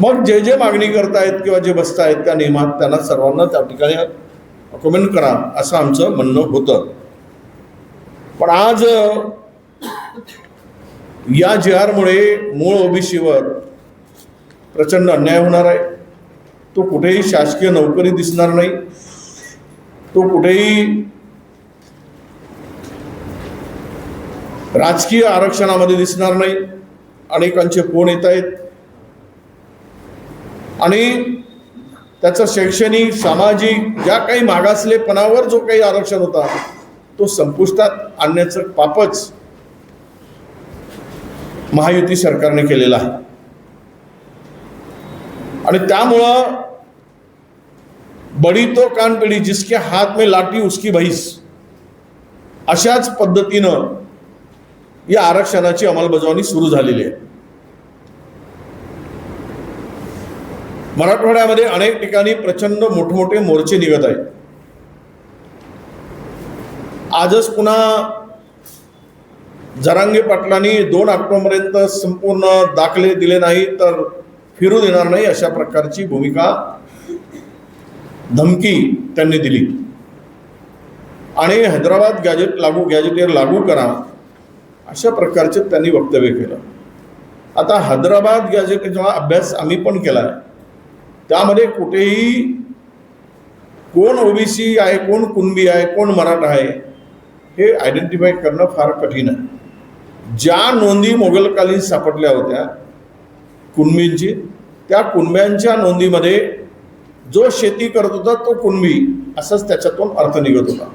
मग जे जे मागणी करतायत किंवा जे बसतायत त्या नियमात त्यांना सर्वांना त्या ठिकाणी अकोमेंट करा असं आमचं म्हणणं होतं. पण आज या जी आरमुळे मूळ ओबीसीवर प्रचंड अन्याय होणार आहे. तो कुठेही शासकीय नोकरी दिसणार नाही. तो कुठेही राजकीय आरक्षणामध्ये दिसणार नाही. अनेकांचे फोन येत आहेत. आणि त्याचं शैक्षणिक सामाजिक ज्या काही मागासलेपणावर जो काही आरक्षण होता तो संपुष्टात आणण्याचं पापच महायुती सरकारने केलेलं आहे. आणि त्यामुळं बडी तो कान पिढी जिसके हात में लाठी उसकी भैस अशाच पद्धतीनं या आरक्षणाची अंमलबजावणी सुरू झालेली आहे. मराठवाड्यामध्ये अनेक ठिकाणी प्रचंड मोठमोठे मोर्चे निघत आहेत. आजच पुन्हा जरांगे पाटलांनी दोन ऑक्टोबरपर्यंत संपूर्ण दाखले दिले नाही तर फिरू देणार नाही अशा प्रकारची भूमिका धमकी त्यांनी दिली. आणि हैदराबाद गॅजेट लागू गॅजेटेर लागू करा अशा प्रकारचे त्यांनी वक्तव्य केलं. आता हैदराबाद गॅजेटचा अभ्यास आम्ही पण केला आहे त्यामध्ये कुठेही कोण ओबीसी आहे कोण कुणबी आहे कोण मराठा आहे हे आयडेंटिफाय करणं फार कठीण आहे. ज्या नोंदी मोगलकालीन सापडल्या होत्या कुणबींची त्या कुणब्यांच्या नोंदीमध्ये जो शेती करत होता तो कुणबी असंच त्याच्यातून अर्थ निघत होता.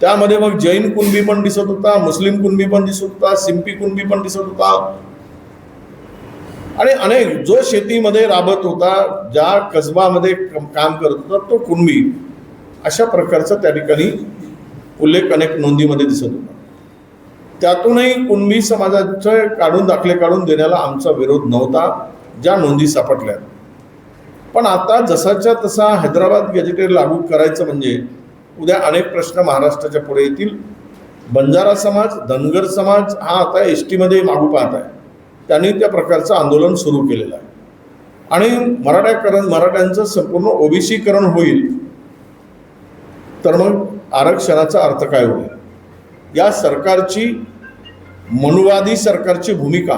त्यामध्ये मग जैन कुणबी पण दिसत होता मुस्लिम कुणबी पण दिसत होता सिंपी कुणबी पण दिसत होता आणि अनेक जो शेतीमध्ये राबत होता ज्या कसबामध्ये कम- काम करत होता तो कुणबी. अशा प्रकारचा त्या ठिकाणी उल्लेख अनेक नोंदीमध्ये दिसत होता. त्यातूनही कुणबी समाजाचे काढून दाखले काढून देण्याला आमचा विरोध नव्हता ज्या नोंदी सापडल्या. पण आता जसाच्या तसा हैदराबाद गॅजेटेड लागू करायचं म्हणजे उद्या अनेक प्रश्न महाराष्ट्राच्या पुढे येतील. बंजारा समाज धनगर समाज हा आता एस टीमध्ये मागू पाहत आहे त्यांनी त्या प्रकारचं आंदोलन सुरू केलेलं आहे. आणि मराठ्याकरण मराठ्यांचं संपूर्ण ओबीसीकरण होईल तर मग आरक्षणाचा अर्थ काय होईल? या सरकारची मनुवादी सरकारची भूमिका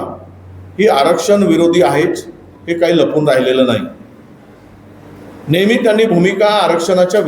ही आरक्षण विरोधी आहेच हे काही लपून राहिलेलं नाही. नेहमी त्यांनी भूमिका आरक्षणाच्या